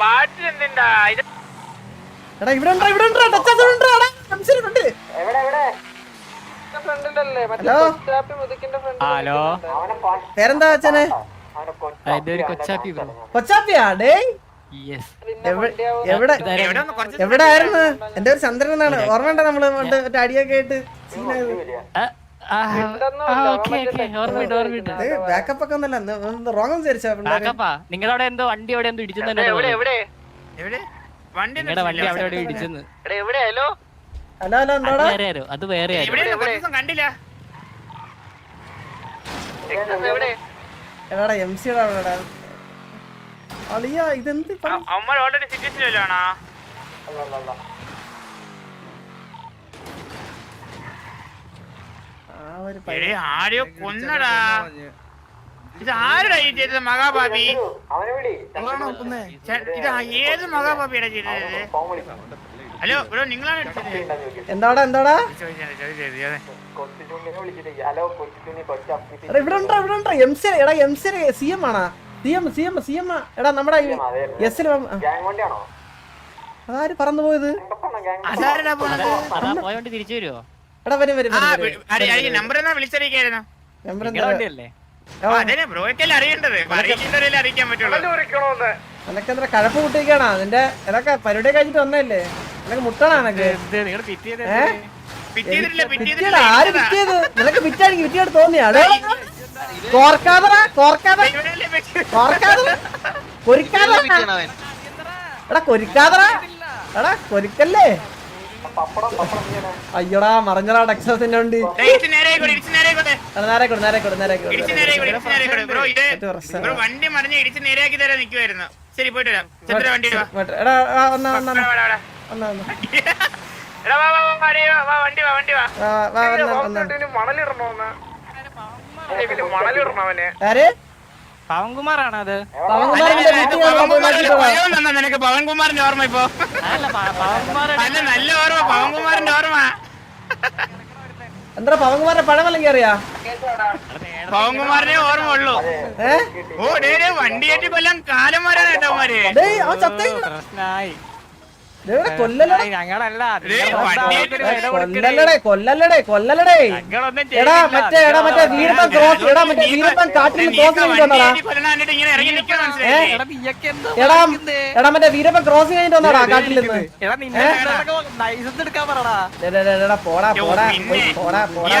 Bat എന്തിണ്ടാ എടാ ഇവിടെ ഉണ്ടോ? ഇവിടെ ഉണ്ടോ? ടച്ച് ഇവിടെ ഉണ്ടോ? എടാ സംശയം ഉണ്ട് ഹലോ? ഹലോ? പേരെന്താ അച്ഛനെ? കൊച്ചാപ്പിയാ? ഡേ എവിടെ എവിടെ എവിടെ ഒന്ന് കുറച്ച് എവിടെ ആയിരുന്നു എന്റെ ഒരു ചന്ദ്രൻ എന്നാണ്. ഓർമ്മയുണ്ടോ നമ്മൾ? അടിയൊക്കെ ആയിട്ട് ബാക്കപ്പ് ഒക്കെ ഒന്നല്ല റോങ് വിചാരിച്ചാ പിള്ളേര് കാക്കപ്പാ നിങ്ങളുടെ അവിടെ എന്തോ വണ്ടി അവിടെ എന്തോ ഇടിച്ചെന്ന് എവിടെ എവിടെ എവിടെ? വണ്ടി നിങ്ങളുടെ വണ്ടി അവിടെ എവിടെ ഇടിച്ചെന്ന്. എവിടെ എവിടെ? ഹലോ? അത് എന്താടാ? വേറെ അത് കണ്ടില്ല. എം അളിയ ഇതെന്ത്? അമ്മ ഓൾറെഡി സിറ്റുവേഷനിലാണോ ആരെയോ കൊന്നടാ. ഇത് ആരുടെ ഈ ചെയ്തത് മഹാഭാബി ചെ- ഇത് ഏത് മഹാഭാബിയുടെ ചെയ്തത്? ഹലോ ബ്രോ നിങ്ങളാണ് എന്താടാ എന്താടാ? ഇവിടെ ഉണ്ടോ ഇവിടെ ഉണ്ടോ? എം സി എടാ എം സി സി എം ആണാ. C M C M C M എടാ നമ്മുടെ എസ് അതാര് പറന്നു പോയത്? അതാരടാ പോണത്? അതാ പോയ വണ്ടി തിരിച്ചു വരുമോ എടാ വരും വരും നമ്പർ എന്നാ വിളിച്ചറിയിക്കായിരുന്നു? നമ്പർ എന്താ? അതന്നെ ബ്രോയ്ക്കല്ലേ അറിയേണ്ടത്? അറിയിക്കുന്നവരല്ലേ അറിയിക്കാൻ പറ്റുള്ളൂ. നിനക്കെന്താ കഴപ്പ് കൂട്ടിക്കാണാ നിന്റെ ഇതൊക്കെ പരിപാടി കഴിച്ചിട്ട് വന്നല്ലേ നിനക്ക് മുട്ടണാ നിനക്ക്? ആര് പിറ്റിയത്? നിനക്ക് പിറ്റാണെങ്കിൽ പിറ്റിയായിട്ട് തോന്നിയാട് കോർക്കാതറ കോർക്കാതെ. കോർക്കാതറ കൊരിക്കാതെ. എടാ കൊരിക്കാതറ എടാ കൊരിക്കല്ലേ. അയ്യോടാ മറഞ്ഞടാ ടെക്സസിന്റെ വണ്ടി. ഇടിച്ച് നേരെ കൂടെ നേരെ കൂടെ നേരെ നേരെ കൊടു നേരെ കൊടു ഇടിച്ച് നേരെ കൂടെ ഇടിച്ച് ബ്രോ ഇത് ബ്രോ വണ്ടി മറിഞ്ഞ് ഇടിച്ച് നേരെയാക്കി തരാൻ ശരി പോയിട്ട് വരാം. ചന്ദ്ര വണ്ടി വാ. എടാ ഒന്നാ ഒന്നാ വന്നാ വന്നാ. മണലിടണോന്ന് മണലിടണം അവന്? ആര്? പവൻകുമാറാണ് അത് നിനക്ക്. പവൻകുമാറിന്റെ ഓർമ്മ ഇപ്പൊ. അല്ല നല്ല ഓർമ്മ. പവൻകുമാറിന്റെ ഓർമ്മ. എന്താ പവൻകുമാറിന്റെ പടം അല്ലെങ്കിൽ അറിയാ പവൻകുമാറിനെ ഓർമ്മ ഉള്ളൂ. ഓ ഡേ വണ്ടി കയറ്റി കൊല്ലാൻ കാലം വരാനായിട്ടവന്മാര് ഡേയ് കൊല്ലല്ലടേ കൊല്ലല്ലടേ കൊല്ലല്ലടേ എടാ മറ്റേ എടാ മറ്റേ വീരപ്പൻ ക്രോസ് എടാ മറ്റേ വീരപ്പൻ കാട്ടിൽ ക്രോസ് എടാ എടാ എടാ മറ്റേ വീരപ്പൻ ക്രോസ് കഴിഞ്ഞിട്ട് വന്നടാ കാട്ടിൽ നിന്ന്. എടാ പോടാ പോടാ പോടാ പോടാ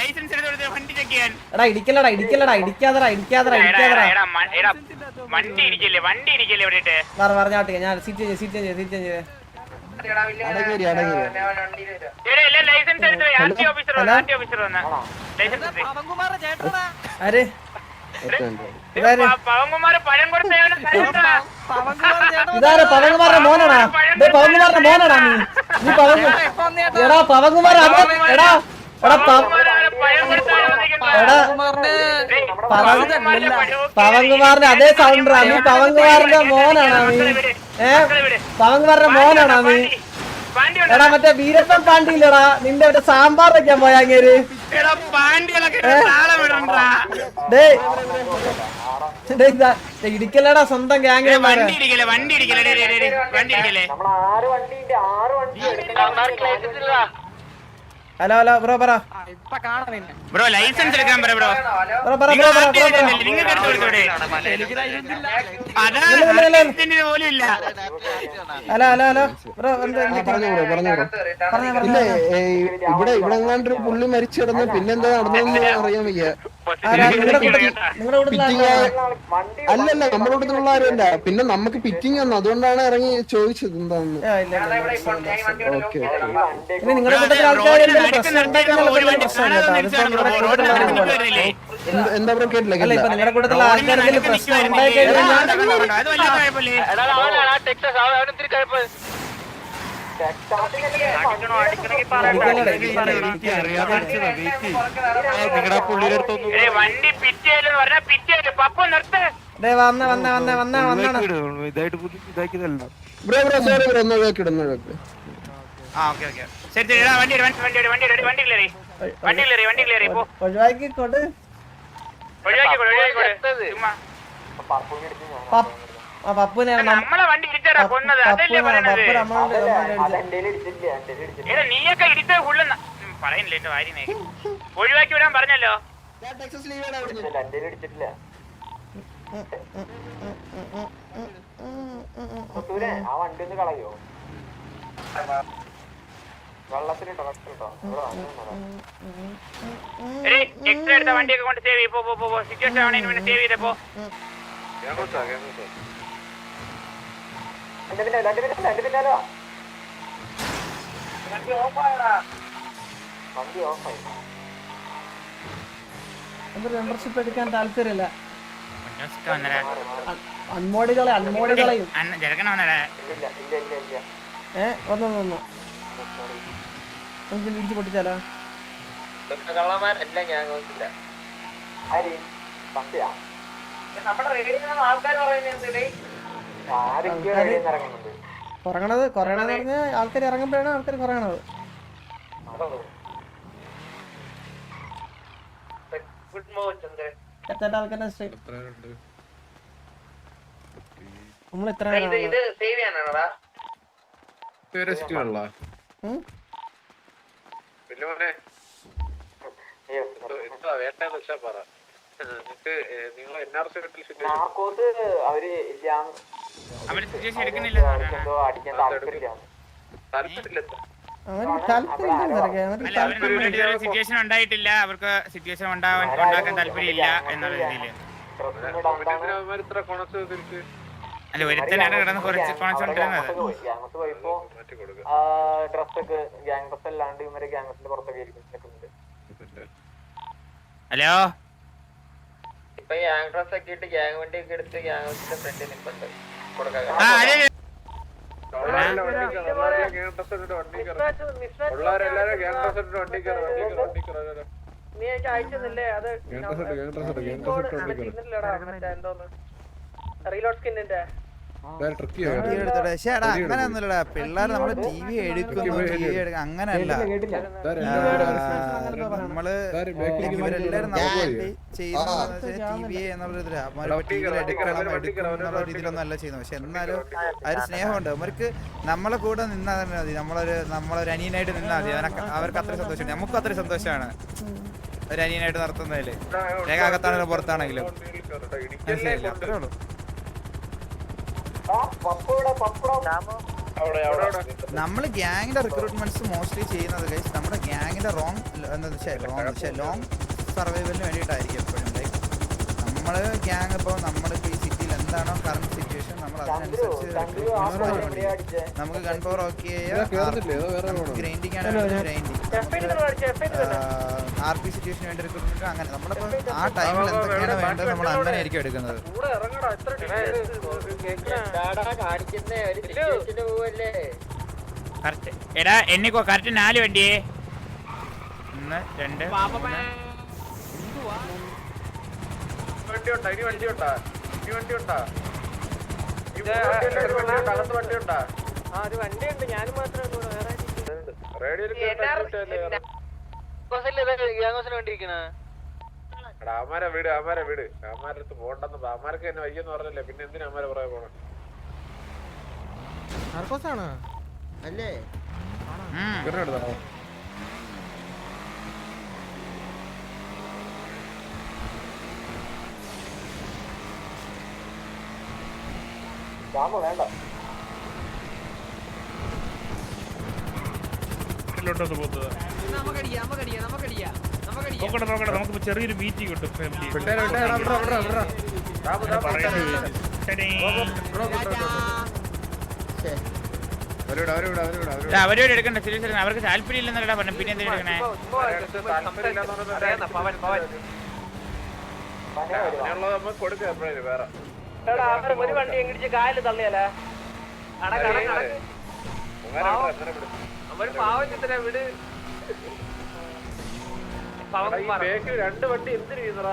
ലൈസൻസ് എടുത്ത് വണ്ടി ചെക്ക് ചെയ്യാൻ. എടാ ഇടിക്കല്ലടാ ഇടിക്കല്ലടാ ഇടിക്കാതെടാ ഇടിക്കാതെടാ ഇടിക്കാതെടാ. എടാ, വണ്ടി ഇരിക്കല്ലേ വണ്ടി ഇരിക്കല്ലേ ഇവിടെ പറ പറഞ്ഞാട്ടെ ഞാൻ സീറ്റ് ചെയ്ത് സീറ്റ് ചെയ്ത് സീറ്റ് ചെയ്ത് ആര്? ഇതാര്? പവൻകുമാറിന്റെ മോനാടാ ഡേ പവൻകുമാറിന്റെ മോനാടാ നീ? നീ എടാ പവൻകുമാർ എടാ എടാ പവൻകുമാറിന്റെ അതേ സൗണ്ട് നീ പവൻകുമാറിന്റെ മോനാണോ നീ? ഏ? പവൻകുമാറിന്റെ മോനാണോ നീ? എടാ മറ്റേ വീരപ്പൻ പാണ്ടിയില്ലടാ നിന്റെ മറ്റേ സാമ്പാർ വെക്കാൻ പോയാ അങ്ങേര്. ഇടിക്കലടാ സ്വന്തം താളം ഇടണ്ടാ ഹലോ ഹലോ ബ്രോ പറ. ഇപ്പൊ കാണാം നിന്നെ. ബ്രോ ലൈസൻസ് എടുക്കാൻ പറ ബ്രോ ബ്രോ പറ ബ്രോ പറ ബ്രോ നിങ്ങൾക്ക് എടുത്ത് കൊടുത്തൂടെ? എനിക്ക് ലൈസൻസ് ഇല്ല. അതാ ഇല്ല, ഇല്ല, ഇല്ല. ലൈസൻസിന് പോലും ഇല്ല. ഹലോ. ഹലോ ഹലോ ബ്രോ പറഞ്ഞു ബ്രോ പറഞ്ഞു. ബ്രോ ഇല്ല ഇവിടെ ഇവിടെ എങ്ങാണ്ട് ഒരു പുള്ളി മരിച്ചു കിടന്ന് പിന്നെന്താ നടന്നതെന്ന് അറിയാൻ വയ്യ. അല്ലല്ല നമ്മുടെ കൂട്ടത്തിലുള്ള ആരുമല്ല പിന്നെ നമുക്ക് പിറ്റിങ് വന്നു. അതുകൊണ്ടാണ് ഇറങ്ങി ചോദിച്ചത് എന്താന്ന് ഓക്കെ നിങ്ങളുടെ കൂട്ടത്തിൽ ആൾക്കാർ. എന്താ ബ്രോ കേട്ടില്ല അല്ല ഇപ്പൊ നിങ്ങളുടെ കൂട്ടത്തിലുള്ള ആൾക്കാർ എന്തെങ്കിലും പ്രശ്നം ഉണ്ടായി കഴിഞ്ഞാൽ ഇടിക്കല്ലടാ, ഇടിക്കല്ലടാ, ഏയ് വണ്ടി പിറ്റേന്ന് പറഞ്ഞാ പിറ്റേന്ന് പപ്പ നിർത്ത്. വന്ന വന്ന വന്ന വന്ന വന്നാണ്. ബ്രോ ബ്രോ സോറി ബ്രോ ഒന്ന് ഒഴിവാക്കി ഇടുന്നു ആ ഓക്കേ ഓക്കേ. ശരി ശരി എടാ, വണ്ടി ഇട്, വണ്ടി വണ്ടി ഇട്, വണ്ടി ഇട്, വണ്ടി ക്ലിയർ വണ്ടി ക്ലിയർ വണ്ടി ക്ലിയർ പോ. ഒഴിവാക്കി കൊണ്ട് ഒഴിവാക്കി കൊടു ഒഴിവാക്കി കൊടു ചുമ്മാ. പപ്പ്- പപ്പുനെ നമ്മളെ വണ്ടി ഇടിച്ചടാ കൊന്നത്. അതല്ലേ പറയണത്? നീയൊക്കെ ഇടിച്ച ഉള്ള പറയുന്നില്ല എന്റെ വാരിനെ ഒഴിവാക്കി വിടാൻ പറഞ്ഞല്ലോ. ഞാൻ ടെക്സസ് ലീവ് ചെയ്യണം അവിടുന്ന്. എടേ എക്സ്ട്രാ എടുത്ത വണ്ടിയൊക്കെ കൊണ്ട് സേവ് ചെയ്യും. പോ പോ, പോ പോ സിറ്റുവേഷൻ ആവണേന് വേണ്ടി സേവ് ചെയ്തപ്പോ എന്ത് മെമ്പർഷിപ്പ് എടുക്കാൻ താല്പര്യമില്ല? അൺമോഡികളെ അൺമോഡികളെയും ഏ ഒന്ന് ഒന്ന് നമുക്ക് ഇടിച്ച് പൊട്ടിച്ചാലോ? കുറയണത് കുറയണെന്ന് പറഞ്ഞാൽ ആൾക്കാർ ഇറങ്ങുമ്പോഴാണ് ആൾക്കാർ കുറയണത് എത്തേണ്ട ആൾക്കാരുടെ നമ്മൾ എത്ര പേരാണ് ഉം? അവർ നമ്മുടെ സിറ്റുവേഷൻ ഉണ്ടായിട്ടില്ല. അവർക്ക് സിറ്റുവേഷൻ ഉണ്ടാവാൻ ഉണ്ടാക്കാൻ താല്പര്യമില്ല എന്നുള്ള രീതിയിൽ അല്ല ഒരുത്തനാണ് കിടന്ന് കുറച്ച് കുണച്ചോണ്ടിരുന്നത് ഡ്രസ്സൊക്കെ ഗ്യാങ് ഡ്രസ് അല്ലാണ്ട് ഇവരെ ഗ്യാങ്സിന്റെ പുറത്തൊക്കെ ആയിരിക്കും നിൽക്കുന്നത് ഹലോ? ഇപ്പൊ ഗ്യാങ് ഡ്രസ് ഒക്കെ ഇട്ട് ഗ്യാങ് വണ്ടി ഒക്കെ എടുത്ത് ഗ്യാങ്സിന്റെ ഫ്രണ്ടിൽ നിൽപ്പുണ്ട് നീ എനിക്ക് അയച്ചെന്നില്ലേ അത് റീലോഡ് സ്കിന്നിന്റെ. അങ്ങനെയൊന്നുമില്ലടാ പിള്ളേർ നമ്മൾ ടി വി എടുക്കുന്നു ടി വി എടുക്ക അങ്ങനല്ല നമ്മൾ ഇവരെല്ലാരും നമുക്ക് ചെയ്യുന്നത് ടി വി എന്നുള്ള ഇതിലാ അവന്മാര് ടി വിയിൽ എടുക്കണം എടുക്കണം എന്നുള്ള രീതിയിലൊന്നും അല്ല ചെയ്യുന്നത് പക്ഷെ എന്നാലും ഒരു സ്നേഹമുണ്ട് അവർക്ക് നമ്മളെ കൂടെ നിന്നാൽ തന്നെ മതി നമ്മളൊരു നമ്മളൊരു അനിയനായിട്ട് നിന്നാൽ മതി അവർക്ക് അത്രയും സന്തോഷമുണ്ട് നമുക്ക് അത്രയും സന്തോഷമാണ് ഒരു അനിയനായിട്ട് നടത്തുന്നതിൽ ഏകാകത്താണെങ്കിലും പുറത്താണെങ്കിലും മനസ്സിലായില്ല അത്രേ ഉള്ളൂ നമ്മൾ ഗ്യാങ്ങിന്റെ റിക്രൂട്ട്മെന്റ്സ് മോസ്റ്റ്ലി ചെയ്യുന്നത് ഗൈസ് നമ്മുടെ ഗ്യാങ്ങിന്റെ റോങ് എന്താ റോങ് ലോങ് സർവൈവലിന് വേണ്ടിയിട്ടായിരിക്കും എപ്പോഴും ലൈക്ക് നമ്മൾ ഗ്യാങ് ഇപ്പോൾ നമ്മുടെ ഈ സിറ്റിയിൽ എന്താണോ കറണ്ട് സിറ്റുവേഷൻ നമ്മൾ അതിനനുസരിച്ച് നമുക്ക് ഗൺ പവർ ഓക്കെ ഗ്രൈൻഡിങ് ആണ്. ഗ്രൈൻഡിങ് ആർ പി സിറ്റുവേഷന് വേണ്ടി റിക്രൂട്ട്മെന്റ് അങ്ങനെ നമ്മളിപ്പോൾ ആ ടൈമിൽ എന്തൊക്കെയാണ് വേണ്ടത് നമ്മൾ അങ്ങനെ ആയിരിക്കും എടുക്കുന്നത്. കൂടെ ഇറങ്ങടാ എത്ര കാണിക്കുന്ന ഒരു സിറ്റുവേഷന് പോവല്ലേ? കറക്റ്റ് എടാ എന്നിക്കോ കറക്റ്റ് നാല് വണ്ടിയേ. ഒന്ന് രണ്ട്. വണ്ടി ഉണ്ടാ ഇനി വണ്ടി ഉണ്ടാ ഇനി വണ്ടി ഉണ്ടാ വണ്ടി ഉണ്ടാ അകത്ത് വണ്ടി ഉണ്ടാ ആ ഒരു വണ്ടിയുണ്ട്. ഞാനും മാത്രമേ ഉള്ളൂ. വേറെ റേഡിയോയിൽ എടാ അമാരെ വീട് അമാരെ വീട്. അമാരെ അടുത്ത് പോണ്ടെന്ന് അമാർക്ക് തന്നെ വയ്യെന്ന് പറഞ്ഞല്ലേ? പിന്നെ എന്തിനാ അമാരെ പുറകെ പോണേ? ഉം. നോക്കട്ടെ നോക്കട്ടെ നമുക്ക് ചെറിയൊരു മീറ്റിംഗ് കിട്ടും ഫാമിലി അവരോട് എടുക്കണ്ട അവരോട് അവരോട് എടാ, അവരോട് എടുക്കണ്ട സിറ്റുവേഷൻ അവർക്ക് താല്പര്യം ഇല്ലെന്നല്ലടാ പറഞ്ഞു പിന്നെ എന്തിനാ എടുക്കണേ ഒരു വണ്ടി എങ്കിടിച്ച് കായൽ തള്ളിയാലേ അവർ പാവത്തിന് വിട്. രണ്ട് വണ്ടി എന്തിനാ?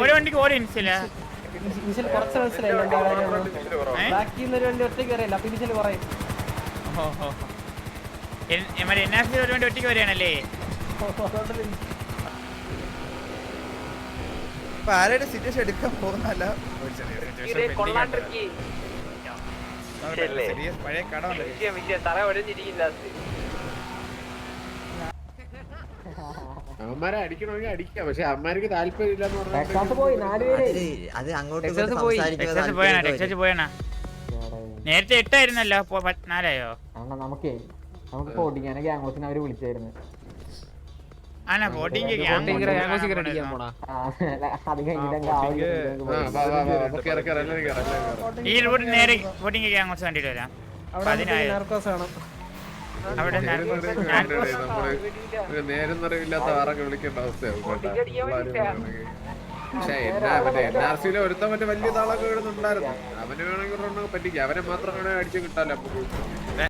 ഓടി വണ്ടിക്ക് ഓരോ ഇൻസില? കുറച്ച്. ബാക്കി ഒരു വണ്ടി ഒറ്റയ്ക്ക് കയറിയില്ല അപ്പൊ ഇനിഷ്യൽ കുറയും. മറ്റേ എൻ ആർ സി ഒരു വണ്ടി ഒറ്റയ്ക്ക് വരികയാണല്ലേ? ഇപ്പൊ ആരുടെ സിറ്റുവേഷൻ എടുക്കാൻ പോകുന്നല്ല പഴയ അടിക്കണമെങ്കിൽ അടിക്കാം പക്ഷെ അത് അങ്ങോട്ടും നേരത്തെ എട്ടായിരുന്നല്ലോ നാലായോ? നമുക്ക് നമുക്കേ അവർ വിളിച്ചായിരുന്നു. ആണോ കഴിഞ്ഞിട്ട് ഈ റൂട്ട് നേരെ വരാം. പതിനായിരം. അവിടെ നേരം നിറവില്ലാത്ത ആറൊക്കെ വിളിക്കേണ്ട അവസ്ഥയാവും പക്ഷെ എന്നാ മറ്റേ എൻ ആർ സിയിലെ ഒരുത്തൻ മറ്റേ വലിയ താളൊക്കെ ഇടുന്നുണ്ടായിരുന്നു. അവന് വേണമെങ്കിൽ പറ്റിക്കാം. അവനെ മാത്രം അടിച്ചു കിട്ടാലോ നമുക്ക്.